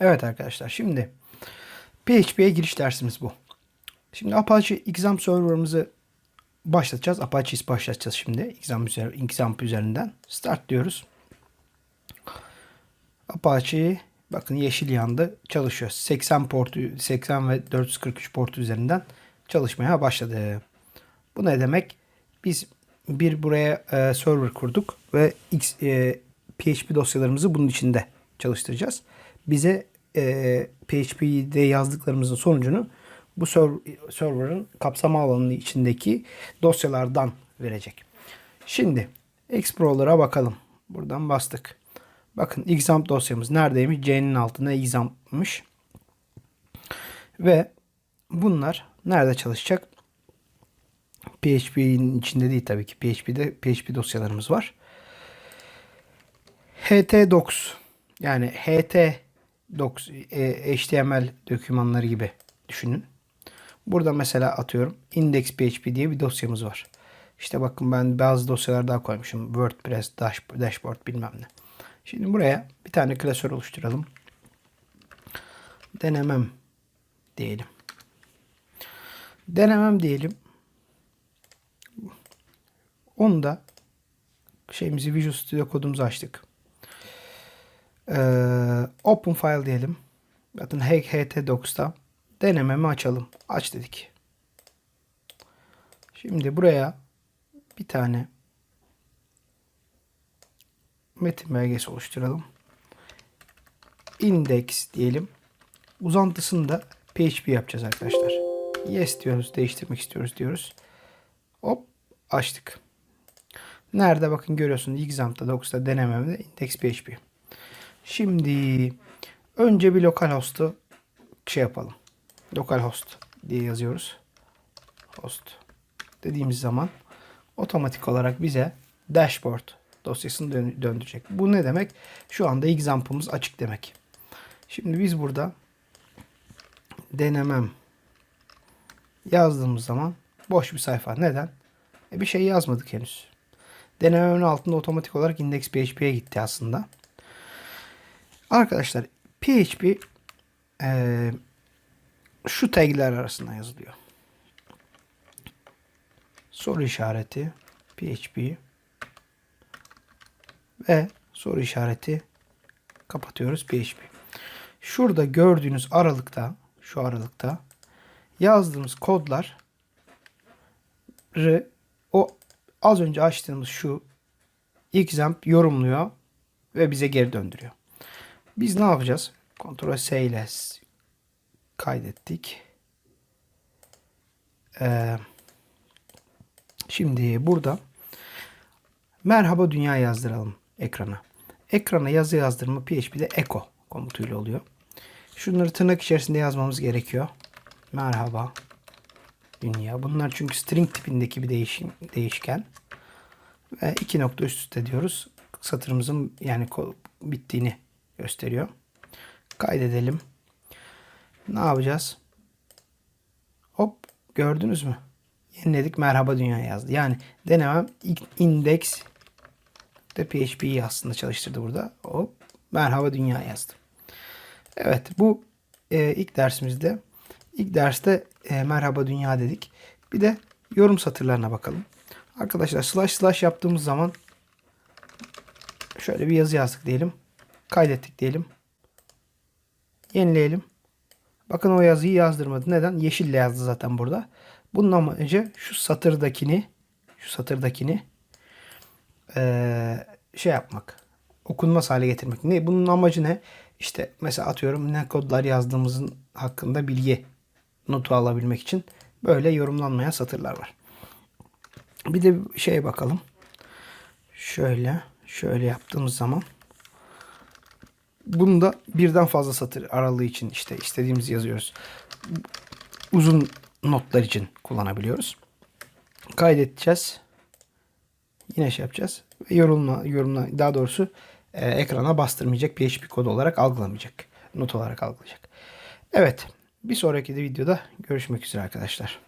Evet arkadaşlar şimdi PHP'ye giriş dersimiz bu. Şimdi Apache exam server'ımızı başlatacağız. Apache'yi başlatacağız şimdi. Exam, exam üzerinden. Start diyoruz. Apache bakın yeşil yandı. Çalışıyor. 80 portu 80 ve 443 portu üzerinden çalışmaya başladı. Bu ne demek? Biz bir buraya e, server kurduk ve X, e, PHP dosyalarımızı bunun içinde çalıştıracağız. Bize e, PHP'de yazdıklarımızın sonucunu bu serv- server'ın kapsama alanının içindeki dosyalardan verecek. Şimdi Explorer'a bakalım. Buradan bastık. Bakın examp dosyamız neredeymiş? C'nin altında examp'mış. Ve bunlar nerede çalışacak? PHP'nin içinde değil tabii ki. PHP'de PHP dosyalarımız var. htdocs yani ht HTML dokümanları gibi düşünün. Burada mesela atıyorum index.php diye bir dosyamız var. İşte bakın ben bazı dosyalar daha koymuşum. WordPress, dash, dashboard bilmem ne. Şimdi buraya bir tane klasör oluşturalım. Denemem diyelim. Denemem diyelim. Onu da şeyimizi Visual Studio kodumuzu açtık. Ee, open file diyelim. Bakın htdocs'ta denememi açalım. Aç dedik. Şimdi buraya bir tane metin belgesi oluşturalım. Index diyelim. Uzantısını da PHP yapacağız arkadaşlar. Yes diyoruz. Değiştirmek istiyoruz diyoruz. Hop açtık. Nerede bakın görüyorsunuz exam'da docs'ta denememde index PHP. Şimdi önce bir localhost'u şey yapalım. Localhost diye yazıyoruz. Host dediğimiz zaman otomatik olarak bize dashboard dosyasını dön- döndürecek. Bu ne demek? Şu anda example'ımız açık demek. Şimdi biz burada denemem yazdığımız zaman boş bir sayfa. Neden? E bir şey yazmadık henüz. Denememin altında otomatik olarak index PHP'ye gitti aslında. Arkadaşlar PHP e, şu tagler arasında yazılıyor. Soru işareti PHP ve soru işareti kapatıyoruz PHP. Şurada gördüğünüz aralıkta şu aralıkta yazdığımız kodlar o az önce açtığımız şu examp yorumluyor ve bize geri döndürüyor. Biz ne yapacağız? Ctrl S ile kaydettik. Ee, şimdi burada merhaba dünya yazdıralım ekrana. Ekrana yazı yazdırma PHP'de echo komutuyla oluyor. Şunları tırnak içerisinde yazmamız gerekiyor. Merhaba dünya. Bunlar çünkü string tipindeki bir değişim, değişken. Ve iki nokta üst üste diyoruz. Satırımızın yani bittiğini gösteriyor. Kaydedelim. Ne yapacağız? Hop gördünüz mü? Yeniledik merhaba dünya yazdı. Yani denemem index de PHP'yi aslında çalıştırdı burada. Hop merhaba dünya yazdı. Evet bu e, ilk dersimizde ilk derste e, merhaba dünya dedik. Bir de yorum satırlarına bakalım. Arkadaşlar slash slash yaptığımız zaman şöyle bir yazı yazdık diyelim. Kaydettik diyelim. Yenileyelim. Bakın o yazıyı yazdırmadı. Neden? Yeşille yazdı zaten burada. Bunun amacı şu satırdakini şu satırdakini ee, şey yapmak. Okunmaz hale getirmek. Ne? Bunun amacı ne? İşte mesela atıyorum ne kodlar yazdığımızın hakkında bilgi notu alabilmek için böyle yorumlanmayan satırlar var. Bir de şeye bakalım. Şöyle şöyle yaptığımız zaman Bunda birden fazla satır aralığı için işte istediğimizi yazıyoruz. Uzun notlar için kullanabiliyoruz. Kaydedeceğiz. Yine şey yapacağız. Ve yorumla, yorumla daha doğrusu e, ekrana bastırmayacak PHP kodu olarak algılamayacak. Not olarak algılayacak. Evet. Bir sonraki de videoda görüşmek üzere arkadaşlar.